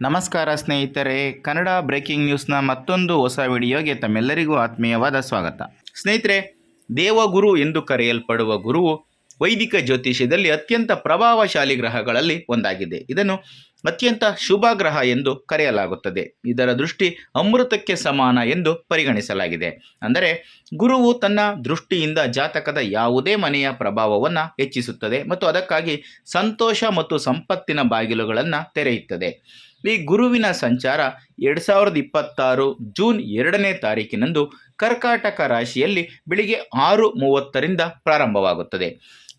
ನಮಸ್ಕಾರ ಸ್ನೇಹಿತರೆ, ಕನ್ನಡ ಬ್ರೇಕಿಂಗ್ ನ್ಯೂಸ್ನ ಮತ್ತೊಂದು ಹೊಸ ವಿಡಿಯೋಗೆ ತಮ್ಮೆಲ್ಲರಿಗೂ ಆತ್ಮೀಯವಾದ ಸ್ವಾಗತ. ಸ್ನೇಹಿತರೆ, ದೇವಗುರು ಎಂದು ಕರೆಯಲ್ಪಡುವ ಗುರುವು ವೈದಿಕ ಜ್ಯೋತಿಷ್ಯದಲ್ಲಿ ಅತ್ಯಂತ ಪ್ರಭಾವಶಾಲಿ ಗ್ರಹಗಳಲ್ಲಿ ಒಂದಾಗಿದೆ. ಇದನ್ನು ಅತ್ಯಂತ ಶುಭ ಗ್ರಹ ಎಂದು ಕರೆಯಲಾಗುತ್ತದೆ. ಇದರ ದೃಷ್ಟಿ ಅಮೃತಕ್ಕೆ ಸಮಾನ ಎಂದು ಪರಿಗಣಿಸಲಾಗಿದೆ. ಅಂದರೆ, ಗುರುವು ತನ್ನ ದೃಷ್ಟಿಯಿಂದ ಜಾತಕದ ಯಾವುದೇ ಮನೆಯ ಪ್ರಭಾವವನ್ನು ಹೆಚ್ಚಿಸುತ್ತದೆ ಮತ್ತು ಅದಕ್ಕಾಗಿ ಸಂತೋಷ ಮತ್ತು ಸಂಪತ್ತಿನ ಬಾಗಿಲುಗಳನ್ನು ತೆರೆಯುತ್ತದೆ. ಈ ಗುರುವಿನ ಸಂಚಾರ ಎರಡು ಸಾವಿರದ ಇಪ್ಪತ್ತಾರು ಜೂನ್ ಎರಡನೇ ತಾರೀಕಿನಂದು ಕರ್ಕಾಟಕ ರಾಶಿಯಲ್ಲಿ ಬೆಳಿಗ್ಗೆ ಆರು ಮೂವತ್ತರಿಂದ ಪ್ರಾರಂಭವಾಗುತ್ತದೆ.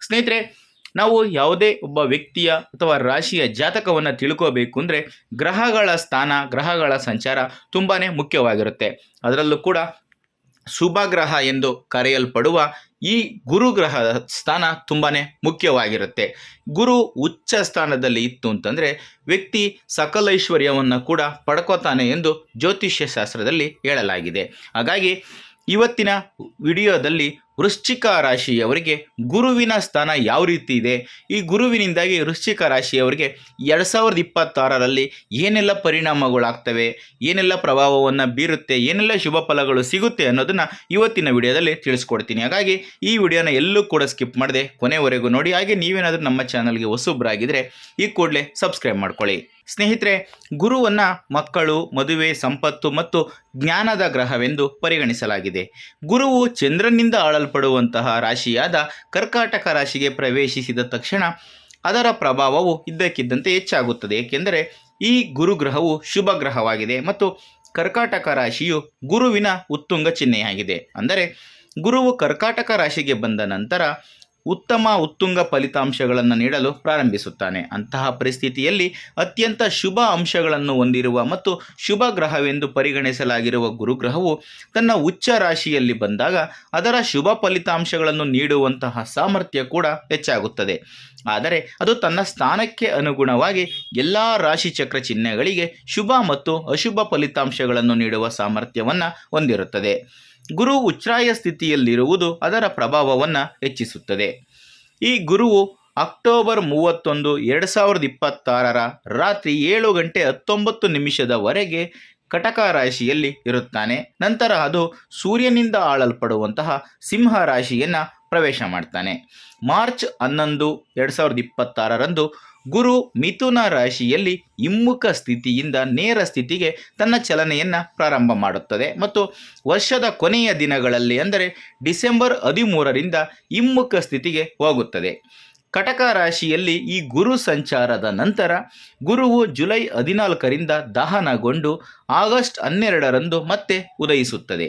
ಸ್ನೇಹಿತರೆ, ನಾವು ಯಾವುದೇ ಒಬ್ಬ ವ್ಯಕ್ತಿಯ ಅಥವಾ ರಾಶಿಯ ಜಾತಕವನ್ನು ತಿಳ್ಕೋಬೇಕು ಅಂದರೆ ಗ್ರಹಗಳ ಸ್ಥಾನ, ಗ್ರಹಗಳ ಸಂಚಾರ ತುಂಬಾ ಮುಖ್ಯವಾಗಿರುತ್ತೆ. ಅದರಲ್ಲೂ ಕೂಡ ಶುಭ ಗ್ರಹ ಎಂದು ಕರೆಯಲ್ಪಡುವ ಈ ಗುರು ಗ್ರಹದ ಸ್ಥಾನ ತುಂಬಾ ಮುಖ್ಯವಾಗಿರುತ್ತೆ. ಗುರು ಉಚ್ಚ ಸ್ಥಾನದಲ್ಲಿ ಇತ್ತು ಅಂತಂದರೆ ವ್ಯಕ್ತಿ ಸಕಲ ಐಶ್ವರ್ಯವನ್ನು ಕೂಡ ಪಡ್ಕೋತಾನೆ ಎಂದು ಜ್ಯೋತಿಷ್ಯ ಶಾಸ್ತ್ರದಲ್ಲಿ ಹೇಳಲಾಗಿದೆ. ಹಾಗಾಗಿ ಇವತ್ತಿನ ವಿಡಿಯೋದಲ್ಲಿ ವೃಶ್ಚಿಕ ರಾಶಿಯವರಿಗೆ ಗುರುವಿನ ಸ್ಥಾನ ಯಾವ ರೀತಿ ಇದೆ? ಈ ಗುರುವಿನಿಂದಾಗಿ ವೃಶ್ಚಿಕ ರಾಶಿಯವರಿಗೆ ಎರಡು ಸಾವಿರದ ಇಪ್ಪತ್ತಾರರಲ್ಲಿ ಏನೆಲ್ಲ ಪರಿಣಾಮಗಳಾಗ್ತವೆ? ಏನೆಲ್ಲ ಪ್ರಭಾವವನ್ನು ಬೀರುತ್ತೆ? ಏನೆಲ್ಲ ಶುಭ ಫಲಗಳು ಸಿಗುತ್ತೆ ಅನ್ನೋದನ್ನು ಇವತ್ತಿನ ವಿಡಿಯೋದಲ್ಲಿ ತಿಳಿಸ್ಕೊಡ್ತೀನಿ. ಹಾಗಾಗಿ ಈ ವಿಡಿಯೋನ ಎಲ್ಲೂ ಕೂಡ ಸ್ಕಿಪ್ ಮಾಡದೆ ಕೊನೆವರೆಗೂ ನೋಡಿ. ಹಾಗೆ ನೀವೇನಾದರೂ ನಮ್ಮ ಚಾನಲ್ಗೆ ಹೊಸಬ್ರಾಗಿದ್ದರೆ ಈ ಕೂಡಲೇ ಸಬ್ಸ್ಕ್ರೈಬ್ ಮಾಡ್ಕೊಳ್ಳಿ. ಸ್ನೇಹಿತರೆ, ಗುರುವನ್ನು ಮಕ್ಕಳು, ಮದುವೆ, ಸಂಪತ್ತು ಮತ್ತು ಜ್ಞಾನದ ಗ್ರಹವೆಂದು ಪರಿಗಣಿಸಲಾಗಿದೆ. ಗುರುವು ಚಂದ್ರನಿಂದ ಆಳಲ್ಪಡುವಂತಹ ರಾಶಿಯಾದ ಕರ್ಕಾಟಕ ರಾಶಿಗೆ ಪ್ರವೇಶಿಸಿದ ತಕ್ಷಣ ಅದರ ಪ್ರಭಾವವು ಇದ್ದಕ್ಕಿದ್ದಂತೆ ಹೆಚ್ಚಾಗುತ್ತದೆ. ಏಕೆಂದರೆ ಈ ಗುರುಗ್ರಹವು ಶುಭ ಗ್ರಹವಾಗಿದೆ ಮತ್ತು ಕರ್ಕಾಟಕ ರಾಶಿಯು ಗುರುವಿನ ಉತ್ತುಂಗ ಚಿಹ್ನೆಯಾಗಿದೆ. ಅಂದರೆ ಗುರುವು ಕರ್ಕಾಟಕ ರಾಶಿಗೆ ಬಂದ ನಂತರ ಉತ್ತಮ ಉತ್ತುಂಗ ಫಲಿತಾಂಶಗಳನ್ನು ನೀಡಲು ಪ್ರಾರಂಭಿಸುತ್ತಾನೆ. ಅಂತಹ ಪರಿಸ್ಥಿತಿಯಲ್ಲಿ ಅತ್ಯಂತ ಶುಭ ಅಂಶಗಳನ್ನು ಹೊಂದಿರುವ ಮತ್ತು ಶುಭ ಗ್ರಹವೆಂದು ಪರಿಗಣಿಸಲಾಗಿರುವ ಗುರುಗ್ರಹವು ತನ್ನ ಉಚ್ಚ ರಾಶಿಯಲ್ಲಿ ಬಂದಾಗ ಅದರ ಶುಭ ಫಲಿತಾಂಶಗಳನ್ನು ನೀಡುವಂತಹ ಸಾಮರ್ಥ್ಯ ಕೂಡ ಹೆಚ್ಚಾಗುತ್ತದೆ. ಆದರೆ ಅದು ತನ್ನ ಸ್ಥಾನಕ್ಕೆ ಅನುಗುಣವಾಗಿ ಎಲ್ಲ ರಾಶಿಚಕ್ರ ಚಿಹ್ನೆಗಳಿಗೆ ಶುಭ ಮತ್ತು ಅಶುಭ ಫಲಿತಾಂಶಗಳನ್ನು ನೀಡುವ ಸಾಮರ್ಥ್ಯವನ್ನು ಹೊಂದಿರುತ್ತದೆ. ಗುರು ಉಚ್ಛ್ರಾಯ ಸ್ಥಿತಿಯಲ್ಲಿರುವುದು ಅದರ ಪ್ರಭಾವವನ್ನು ಹೆಚ್ಚಿಸುತ್ತದೆ. ಈ ಗುರುವು ಅಕ್ಟೋಬರ್ ಮೂವತ್ತೊಂದು, ಎರಡು ಸಾವಿರದ ಇಪ್ಪತ್ತಾರರ ರಾತ್ರಿ ಏಳು ಗಂಟೆ ಹತ್ತೊಂಬತ್ತು ನಿಮಿಷದವರೆಗೆ ಕಟಕ ರಾಶಿಯಲ್ಲಿ ಇರುತ್ತಾನೆ. ನಂತರ ಅದು ಸೂರ್ಯನಿಂದ ಆಳಲ್ಪಡುವಂತಹ ಸಿಂಹ ರಾಶಿಯನ್ನು ಪ್ರವೇಶ ಮಾಡ್ತಾನೆ. ಮಾರ್ಚ್ ಹನ್ನೊಂದು, ಎರಡು ಸಾವಿರದ ಇಪ್ಪತ್ತಾರರಂದು ಗುರು ಮಿಥುನ ರಾಶಿಯಲ್ಲಿ ಹಿಮ್ಮುಖ ಸ್ಥಿತಿಯಿಂದ ನೇರ ಸ್ಥಿತಿಗೆ ತನ್ನ ಚಲನೆಯನ್ನು ಪ್ರಾರಂಭ ಮಾಡುತ್ತದೆ. ಮತ್ತು ವರ್ಷದ ಕೊನೆಯ ದಿನಗಳಲ್ಲಿ ಅಂದರೆ ಡಿಸೆಂಬರ್ ಹದಿಮೂರರಿಂದ ಹಿಮ್ಮುಖ ಸ್ಥಿತಿಗೆ ಹೋಗುತ್ತದೆ. ಕಟಕ ರಾಶಿಯಲ್ಲಿ ಈ ಗುರು ಸಂಚಾರದ ನಂತರ ಗುರುವು ಜುಲೈ ಹದಿನಾಲ್ಕರಿಂದ ದಹನಗೊಂಡು ಆಗಸ್ಟ್ ಹನ್ನೆರಡರಂದು ಮತ್ತೆ ಉದಯಿಸುತ್ತದೆ.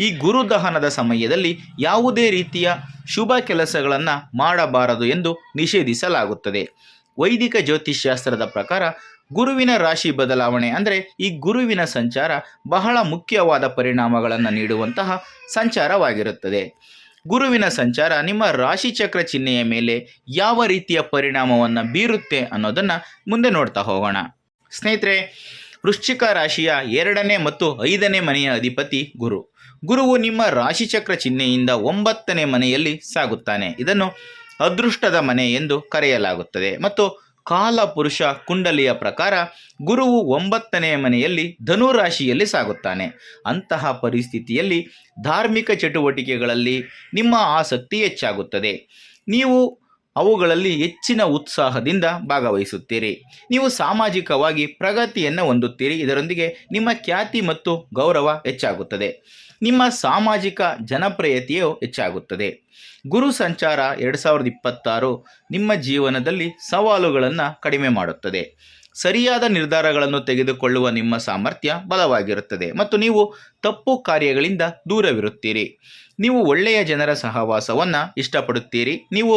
ಈ ಗುರು ದಹನದ ಸಮಯದಲ್ಲಿ ಯಾವುದೇ ರೀತಿಯ ಶುಭ ಕೆಲಸಗಳನ್ನು ಮಾಡಬಾರದು ಎಂದು ನಿಷೇಧಿಸಲಾಗುತ್ತದೆ. ವೈದಿಕ ಜ್ಯೋತಿಷ್ಶಾಸ್ತ್ರದ ಪ್ರಕಾರ ಗುರುವಿನ ರಾಶಿ ಬದಲಾವಣೆ ಅಂದರೆ ಈ ಗುರುವಿನ ಸಂಚಾರ ಬಹಳ ಮುಖ್ಯವಾದ ಪರಿಣಾಮಗಳನ್ನು ನೀಡುವಂತಹ ಸಂಚಾರವಾಗಿರುತ್ತದೆ. ಗುರುವಿನ ಸಂಚಾರ ನಿಮ್ಮ ರಾಶಿಚಕ್ರ ಚಿಹ್ನೆಯ ಮೇಲೆ ಯಾವ ರೀತಿಯ ಪರಿಣಾಮವನ್ನು ಬೀರುತ್ತೆ ಅನ್ನೋದನ್ನು ಮುಂದೆ ನೋಡ್ತಾ ಹೋಗೋಣ. ಸ್ನೇಹಿತರೆ, ವೃಶ್ಚಿಕ ರಾಶಿಯ ಎರಡನೇ ಮತ್ತು ಐದನೇ ಮನೆಯ ಅಧಿಪತಿ ಗುರು. ಗುರುವು ನಿಮ್ಮ ರಾಶಿಚಕ್ರ ಚಿಹ್ನೆಯಿಂದ ಒಂಬತ್ತನೇ ಮನೆಯಲ್ಲಿ ಸಾಗುತ್ತಾನೆ. ಇದನ್ನು ಅದೃಷ್ಟದ ಮನೆ ಎಂದು ಕರೆಯಲಾಗುತ್ತದೆ. ಮತ್ತು ಕಾಲಪುರುಷ ಕುಂಡಲಿಯ ಪ್ರಕಾರ ಗುರುವು ಒಂಬತ್ತನೆಯ ಮನೆಯಲ್ಲಿ ಧನುರಾಶಿಯಲ್ಲಿ ಸಾಗುತ್ತಾನೆ. ಅಂತಹ ಪರಿಸ್ಥಿತಿಯಲ್ಲಿ ಧಾರ್ಮಿಕ ಚಟುವಟಿಕೆಗಳಲ್ಲಿ ನಿಮ್ಮ ಆಸಕ್ತಿ ಹೆಚ್ಚಾಗುತ್ತದೆ. ನೀವು ಅವುಗಳಲ್ಲಿ ಹೆಚ್ಚಿನ ಉತ್ಸಾಹದಿಂದ ಭಾಗವಹಿಸುತ್ತೀರಿ. ನೀವು ಸಾಮಾಜಿಕವಾಗಿ ಪ್ರಗತಿಯನ್ನು ಹೊಂದುತ್ತೀರಿ. ಇದರೊಂದಿಗೆ ನಿಮ್ಮ ಖ್ಯಾತಿ ಮತ್ತು ಗೌರವ ಹೆಚ್ಚಾಗುತ್ತದೆ. ನಿಮ್ಮ ಸಾಮಾಜಿಕ ಜನಪ್ರಿಯತೆಯು ಹೆಚ್ಚಾಗುತ್ತದೆ. ಗುರು ಸಂಚಾರ ಎರಡು ಸಾವಿರದ ಇಪ್ಪತ್ತಾರು ನಿಮ್ಮ ಜೀವನದಲ್ಲಿ ಸವಾಲುಗಳನ್ನು ಕಡಿಮೆ ಮಾಡುತ್ತದೆ. ಸರಿಯಾದ ನಿರ್ಧಾರಗಳನ್ನು ತೆಗೆದುಕೊಳ್ಳುವ ನಿಮ್ಮ ಸಾಮರ್ಥ್ಯ ಬಲವಾಗಿರುತ್ತದೆ ಮತ್ತು ನೀವು ತಪ್ಪು ಕಾರ್ಯಗಳಿಂದ ದೂರವಿರುತ್ತೀರಿ. ನೀವು ಒಳ್ಳೆಯ ಜನರ ಸಹವಾಸವನ್ನು ಇಷ್ಟಪಡುತ್ತೀರಿ. ನೀವು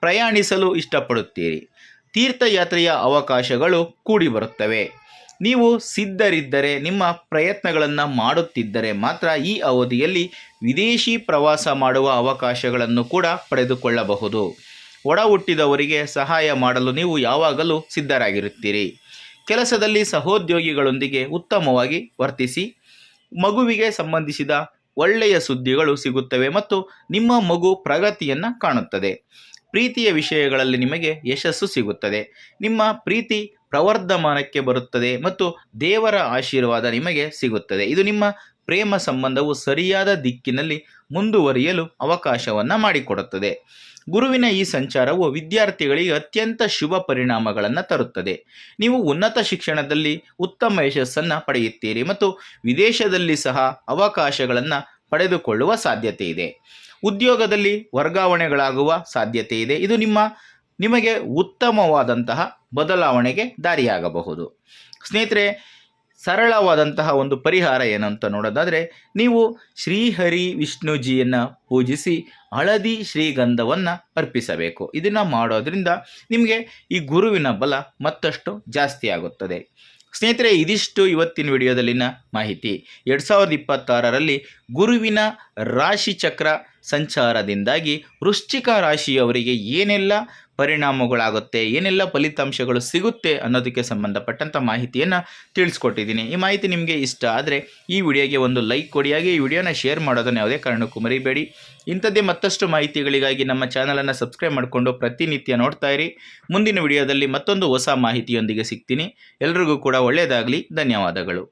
ಪ್ರಯಾಣಿಸಲು ಇಷ್ಟಪಡುತ್ತೀರಿ. ತೀರ್ಥಯಾತ್ರೆಯ ಅವಕಾಶಗಳು ಕೂಡಿಬರುತ್ತವೆ. ನೀವು ಸಿದ್ಧರಿದ್ದರೆ, ನಿಮ್ಮ ಪ್ರಯತ್ನಗಳನ್ನು ಮಾಡುತ್ತಿದ್ದರೆ ಮಾತ್ರ ಈ ಅವಧಿಯಲ್ಲಿ ವಿದೇಶಿ ಪ್ರವಾಸ ಮಾಡುವ ಅವಕಾಶಗಳನ್ನು ಕೂಡ ಪಡೆದುಕೊಳ್ಳಬಹುದು. ಒಡ ಹುಟ್ಟಿದವರಿಗೆ ಸಹಾಯ ಮಾಡಲು ನೀವು ಯಾವಾಗಲೂ ಸಿದ್ಧರಾಗಿರುತ್ತೀರಿ. ಕೆಲಸದಲ್ಲಿ ಸಹೋದ್ಯೋಗಿಗಳೊಂದಿಗೆ ಉತ್ತಮವಾಗಿ ವರ್ತಿಸಿ, ಮಗುವಿಗೆ ಸಂಬಂಧಿಸಿದ ಒಳ್ಳೆಯ ಸುದ್ದಿಗಳು ಸಿಗುತ್ತವೆ ಮತ್ತು ನಿಮ್ಮ ಮಗು ಪ್ರಗತಿಯನ್ನು ಕಾಣುತ್ತದೆ. ಪ್ರೀತಿಯ ವಿಷಯಗಳಲ್ಲಿ ನಿಮಗೆ ಯಶಸ್ಸು ಸಿಗುತ್ತದೆ. ನಿಮ್ಮ ಪ್ರೀತಿ ಪ್ರವರ್ಧಮಾನಕ್ಕೆ ಬರುತ್ತದೆ ಮತ್ತು ದೇವರ ಆಶೀರ್ವಾದ ನಿಮಗೆ ಸಿಗುತ್ತದೆ. ಇದು ನಿಮ್ಮ ಪ್ರೇಮ ಸಂಬಂಧವು ಸರಿಯಾದ ದಿಕ್ಕಿನಲ್ಲಿ ಮುಂದುವರಿಯಲು ಅವಕಾಶವನ್ನು ಮಾಡಿಕೊಡುತ್ತದೆ. ಗುರುವಿನ ಈ ಸಂಚಾರವು ವಿದ್ಯಾರ್ಥಿಗಳಿಗೆ ಅತ್ಯಂತ ಶುಭ ಪರಿಣಾಮಗಳನ್ನು ತರುತ್ತದೆ. ನೀವು ಉನ್ನತ ಶಿಕ್ಷಣದಲ್ಲಿ ಉತ್ತಮ ಯಶಸ್ಸನ್ನು ಪಡೆಯುತ್ತೀರಿ ಮತ್ತು ವಿದೇಶದಲ್ಲಿ ಸಹ ಅವಕಾಶಗಳನ್ನು ಪಡೆದುಕೊಳ್ಳುವ ಸಾಧ್ಯತೆ ಇದೆ. ಉದ್ಯೋಗದಲ್ಲಿ ವರ್ಗಾವಣೆಗಳಾಗುವ ಸಾಧ್ಯತೆ ಇದೆ. ಇದು ನಿಮ್ಮ, ನಿಮಗೆ ಉತ್ತಮವಾದಂತಹ ಬದಲಾವಣೆಗೆ ದಾರಿಯಾಗಬಹುದು. ಸ್ನೇಹಿತರೆ, ಸರಳವಾದಂತಹ ಒಂದು ಪರಿಹಾರ ಏನಂತ ನೋಡೋದಾದರೆ, ನೀವು ಶ್ರೀಹರಿ ವಿಷ್ಣುಜಿಯನ್ನು ಪೂಜಿಸಿ ಹಳದಿ ಶ್ರೀಗಂಧವನ್ನು ಅರ್ಪಿಸಬೇಕು. ಇದನ್ನು ಮಾಡೋದ್ರಿಂದ ನಿಮಗೆ ಈ ಗುರುವಿನ ಬಲ ಮತ್ತಷ್ಟು ಜಾಸ್ತಿ ಆಗುತ್ತದೆ. ಸ್ನೇಹಿತರೆ, ಇದಿಷ್ಟು ಇವತ್ತಿನ ವಿಡಿಯೋದಲ್ಲಿನ ಮಾಹಿತಿ. ಎರಡು ಸಾವಿರದ ಇಪ್ಪತ್ತಾರರಲ್ಲಿ ಗುರುವಿನ ರಾಶಿಚಕ್ರ ಸಂಚಾರದಿಂದಾಗಿ ವೃಶ್ಚಿಕ ರಾಶಿಯವರಿಗೆ ಏನೆಲ್ಲ ಪರಿಣಾಮಗಳಾಗುತ್ತೆ, ಏನೆಲ್ಲ ಫಲಿತಾಂಶಗಳು ಸಿಗುತ್ತೆ ಅನ್ನೋದಕ್ಕೆ ಸಂಬಂಧಪಟ್ಟಂಥ ಮಾಹಿತಿಯನ್ನು ತಿಳಿಸ್ಕೊಟ್ಟಿದ್ದೀನಿ. ಈ ಮಾಹಿತಿ ನಿಮಗೆ ಇಷ್ಟ ಆದರೆ ಈ ವಿಡಿಯೋಗೆ ಒಂದು ಲೈಕ್ ಕೊಡಿ. ಹಾಗೆ ಈ ವಿಡಿಯೋನ ಶೇರ್ ಮಾಡೋದನ್ನು ಯಾವುದೇ ಕಾರಣಕ್ಕೂ ಮರಿಬೇಡಿ. ಇಂಥದ್ದೇ ಮತ್ತಷ್ಟು ಮಾಹಿತಿಗಳಿಗಾಗಿ ನಮ್ಮ ಚಾನಲನ್ನು ಸಬ್ಸ್ಕ್ರೈಬ್ ಮಾಡಿಕೊಂಡು ಪ್ರತಿನಿತ್ಯ ನೋಡ್ತಾ ಇರಿ. ಮುಂದಿನ ವಿಡಿಯೋದಲ್ಲಿ ಮತ್ತೊಂದು ಹೊಸ ಮಾಹಿತಿಯೊಂದಿಗೆ ಸಿಗ್ತೀನಿ. ಎಲ್ರಿಗೂ ಕೂಡ ಒಳ್ಳೆಯದಾಗಲಿ ಧನ್ಯವಾದಗಳು.